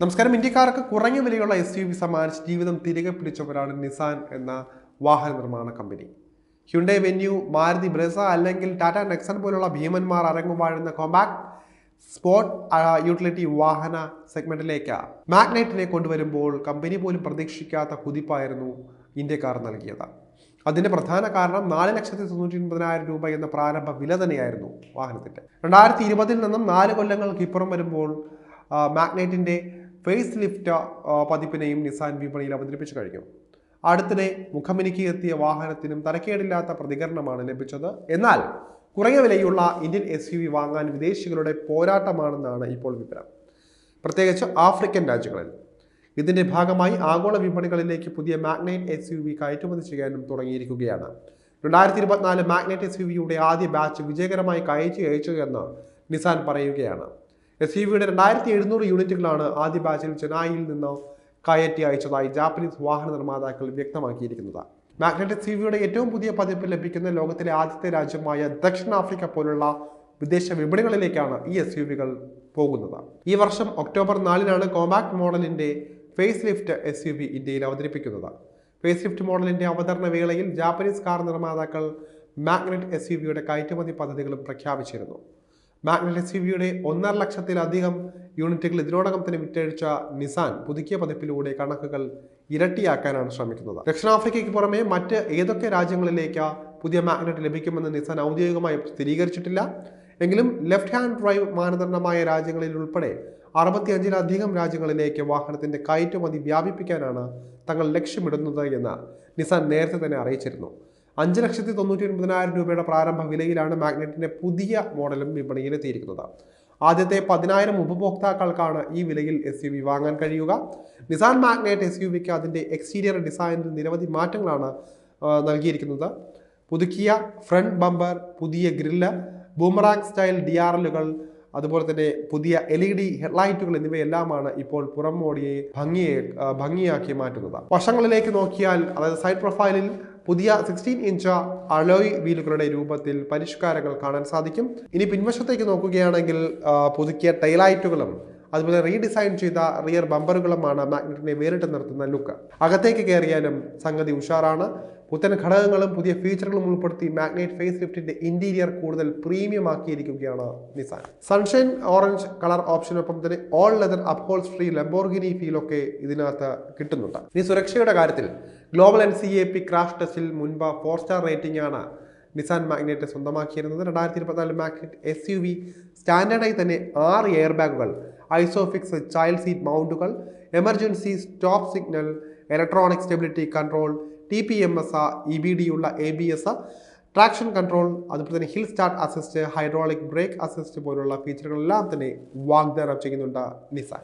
നമസ്കാരം. ഇന്ത്യക്കാർക്ക് കുറഞ്ഞ വിലയുള്ള എസ് യു വി സമ്മാനിച്ച് ജീവിതം തിരികെ പിടിച്ചവരാണ് നിസാൻ എന്ന വാഹന നിർമ്മാണ company. Hyundai Venue Maruti Brezza അല്ലെങ്കിൽ ടാറ്റ നെക്സൺ പോലുള്ള ഭീമന്മാർ അരങ്ങുവാഴുന്ന കോമ്പാക്ട് സ്പോർട്ട് യൂട്ടിലിറ്റി വാഹന സെഗ്മെന്റിലേക്ക് മാഗ്നൈറ്റിനെ കൊണ്ടുവരുമ്പോൾ കമ്പനി പോലും പ്രതീക്ഷിക്കാത്ത കുതിപ്പായിരുന്നു ഇന്ത്യക്കാർ നൽകിയത്. അതിന്റെ പ്രധാന കാരണം നാല് ലക്ഷത്തി തൊണ്ണൂറ്റി ഒൻപതിനായിരം രൂപ എന്ന പ്രാരംഭ വില തന്നെയായിരുന്നു വാഹനത്തിന്റെ. രണ്ടായിരത്തി ഇരുപതിൽ നിന്നും നാല് കൊല്ലങ്ങൾക്ക് ഇപ്പുറം വരുമ്പോൾ മാഗ്നൈറ്റിന്റെ ഫേസ് ലിഫ്റ്റ് പതിപ്പിനെയും നിസാൻ വിപണിയിൽ അവതരിപ്പിച്ചു കഴിഞ്ഞു. അടുത്തിടെ മുഖമിനിക്ക് എത്തിയ വാഹനത്തിനും തരക്കേടില്ലാത്ത പ്രതികരണമാണ് ലഭിച്ചത്. എന്നാൽ കുറഞ്ഞ വിലയുള്ള ഇന്ത്യൻ എസ് യു വി വാങ്ങാൻ വിദേശികളുടെ പോരാട്ടമാണെന്നാണ് ഇപ്പോൾ വിവരം. പ്രത്യേകിച്ച് ആഫ്രിക്കൻ രാജ്യങ്ങളിൽ. ഇതിന്റെ ഭാഗമായി ആഗോള വിപണികളിലേക്ക് പുതിയ മാഗ്നൈറ്റ് എസ് യു വി കയറ്റുമതി ചെയ്യാനും തുടങ്ങിയിരിക്കുകയാണ്. രണ്ടായിരത്തി ഇരുപത്തിനാല് മാഗ്നൈറ്റ് എസ് യു വിയുടെ ആദ്യ ബാച്ച് വിജയകരമായി കയറ്റി അയച്ചു എന്ന് നിസാൻ പറയുകയാണ്. എസ് ഇ വിയുടെ രണ്ടായിരത്തി എഴുന്നൂറ് യൂണിറ്റുകളാണ് ആദ്യ ബാച്ചിൽ ചെന്നൈയിൽ നിന്ന് കയറ്റി അയച്ചതായി ജാപ്പനീസ് വാഹന നിർമ്മാതാക്കൾ വ്യക്തമാക്കിയിരിക്കുന്നത്. മാഗ്നറ്റിക് സി വിയുടെ ഏറ്റവും പുതിയ പതിപ്പ് ലഭിക്കുന്ന ലോകത്തിലെ ആദ്യത്തെ രാജ്യമായ ദക്ഷിണാഫ്രിക്ക പോലുള്ള വിദേശ വിപണികളിലേക്കാണ് ഈ എസ് യു വികൾ പോകുന്നത്. ഈ വർഷം ഒക്ടോബർ നാലിനാണ് കോമ്പാക്ട് മോഡലിന്റെ face lift S U V ഇന്ത്യയിൽ അവതരിപ്പിക്കുന്നത്. ഫേസ് ലിഫ്റ്റ് മോഡലിന്റെ അവതരണ വേളയിൽ ജാപ്പനീസ് കാർ നിർമ്മാതാക്കൾ മാഗ്നറ്റ് എസ് യു വിയുടെ കയറ്റുമതി പദ്ധതികളും പ്രഖ്യാപിച്ചിരുന്നു. മാഗ്നറ്റ് എസ് യു വിയുടെ ഒന്നര ലക്ഷത്തിലധികം യൂണിറ്റുകൾ ഇതിനോടകം തന്നെ വിറ്റഴിച്ച നിസാൻ പുതുക്കിയ പതിപ്പിലൂടെ കണക്കുകൾ ഇരട്ടിയാക്കാനാണ് ശ്രമിക്കുന്നത്. ദക്ഷിണാഫ്രിക്കയ്ക്ക് പുറമെ മറ്റ് ഏതൊക്കെ രാജ്യങ്ങളിലേക്ക് പുതിയ മാഗ്നറ്റ് ലഭിക്കുമെന്ന് നിസാൻ ഔദ്യോഗികമായി സ്ഥിരീകരിച്ചിട്ടില്ല. എങ്കിലും ലെഫ്റ്റ് ഹാൻഡ് ഡ്രൈവ് മാനദണ്ഡമായ രാജ്യങ്ങളിൽ ഉൾപ്പെടെ അറുപത്തിയഞ്ചിലധികം രാജ്യങ്ങളിലേക്ക് വാഹനത്തിന്റെ കയറ്റുമതി വ്യാപിപ്പിക്കാനാണ് തങ്ങൾ ലക്ഷ്യമിടുന്നത് എന്ന് നിസാൻ നേരത്തെ തന്നെ അറിയിച്ചിരുന്നു. അഞ്ച് ലക്ഷത്തി തൊണ്ണൂറ്റി ഒൻപതിനായിരം രൂപയുടെ പ്രാരംഭ വിലയിലാണ് മാഗ്നറ്റിന്റെ പുതിയ മോഡലും വിപണിയിലെത്തിയിരിക്കുന്നത് ആദ്യത്തെ പതിനായിരം ഉപഭോക്താക്കൾക്കാണ് ഈ വിലയിൽ എസ് യു വി വാങ്ങാൻ കഴിയുക. നിസാൻ മാഗ്നറ്റ് എസ് യു വിക്ക് അതിന്റെ എക്സ്റ്റീരിയർ ഡിസൈനിൽ നിരവധി മാറ്റങ്ങളാണ് നൽകിയിരിക്കുന്നത്. പുതുക്കിയ ഫ്രണ്ട് ബമ്പർ പുതിയ grill boomerang style D R എല്ലുകൾ അതുപോലെ തന്നെ പുതിയ എൽ ഇ ഡി ഹെഡ്ലൈറ്റുകൾ എന്നിവയെല്ലാമാണ് ഇപ്പോൾ പുറം മോടിയെ ഭംഗിയെ ഭംഗിയാക്കി മാറ്റുന്നത്. വശങ്ങളിലേക്ക് നോക്കിയാൽ അതായത് സൈഡ് പ്രൊഫൈലിൽ പുതിയ സിക്സ്റ്റീൻ ഇഞ്ച് അലോയ് വീലുകളുടെ രൂപത്തിൽ പരിഷ്കാരങ്ങൾ കാണാൻ സാധിക്കും. ഇനി പിൻവശത്തേക്ക് നോക്കുകയാണെങ്കിൽ പുതുക്കിയ ടൈലൈറ്റുകളും അതുപോലെ റീഡിസൈൻ ചെയ്ത റിയർ ബമ്പറുകളുമാണ് മാഗ്നറ്റിനെ വേറിട്ട് നിർത്തുന്ന ലുക്ക് അകത്തേക്ക് കയറിയാലും സംഗതി ഉഷാറാണ്. പുത്തൻ ഘടകങ്ങളും പുതിയ ഫീച്ചറുകളും ഉൾപ്പെടുത്തി മാഗ്നറ്റ് ഫേസ് ലിഫ്റ്റിന്റെ ഇന്റീരിയർ കൂടുതൽ പ്രീമിയം ആക്കിയിരിക്കുകയാണ് നിസാൻ സൺഷൈൻ ഓറഞ്ച് കളർ ഓപ്ഷനൊപ്പം തന്നെ ഓൾ ലെതർ അപ്ഹോൾസ്ട്രി ലംബോർഗിനി ഫീലൊക്കെ ഇതിനകത്ത് കിട്ടുന്നുണ്ട്. ഇനി സുരക്ഷയുടെ കാര്യത്തിൽ global N C A P crash ടെസ്റ്റിൽ മുൻപ് ഫോർ സ്റ്റാർ റേറ്റിംഗ് ആണ് നിസാൻ മാഗ്നറ്റ് സ്വന്തമാക്കിയിരുന്നത്. രണ്ടായിരത്തി ഇരുപത്തിനാല് മാഗ്നറ്റ് എസ് യു വി സ്റ്റാൻഡേർഡായി തന്നെ ആറ് എയർ ബാഗുകൾ Isofix child seat മൗണ്ടുകൾ emergency stop signal electronic stability control T P M S E B D ഉള്ള A B S traction control അതുപോലെ തന്നെ hill start assist hydraulic brake assist പോലുള്ള ഫീച്ചറുകളെല്ലാം തന്നെ വാഗ്ദാനം ചെയ്യുന്നുണ്ട് നിസാൻ.